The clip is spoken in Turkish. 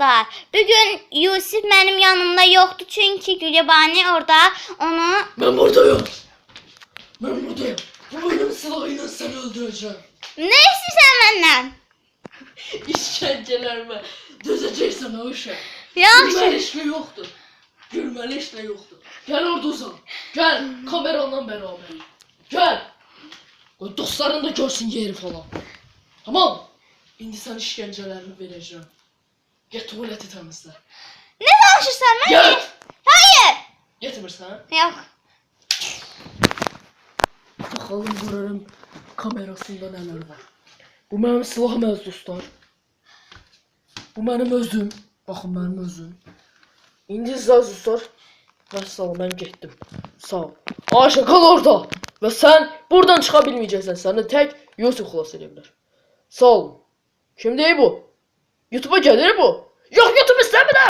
dostlar. Bugün Yusuf benim yanımda yoktu çünkü Gülebani orada onu Ben buradayım. Ben buradayım. Bu benim silahıyla seni öldüreceğim. ne istiyorsun benden? İşkencelerime düzeceksin o işe. Yaxşı. Gülmeli işle yoktur. Gülmeli işle yoktur. Gel orada uzan. Gel kameranla beraber. Gel. Qoy dostların da görsün yeri falan. Tamam. İndi sən işgəncələrini verəcəm. Get tualeti təmizlə. Ne danışırsan ben? Get. Hayır. Getmirsən? Yok. Bakalım buranın kamerasında neler var. Bu benim silahım əziz dostlar. Bu benim özüm. Bakın benim özüm. İndi siz əziz dostlar. Vəssalam ben getdim. Sağ ol. Ayşe kal orada. Ve sen buradan çıkabilmeyeceksin. Seni tek Yusuf xilas edə bilər. Sağ olun. Kimdir bu? YouTube'a gelir bu. Yok YouTube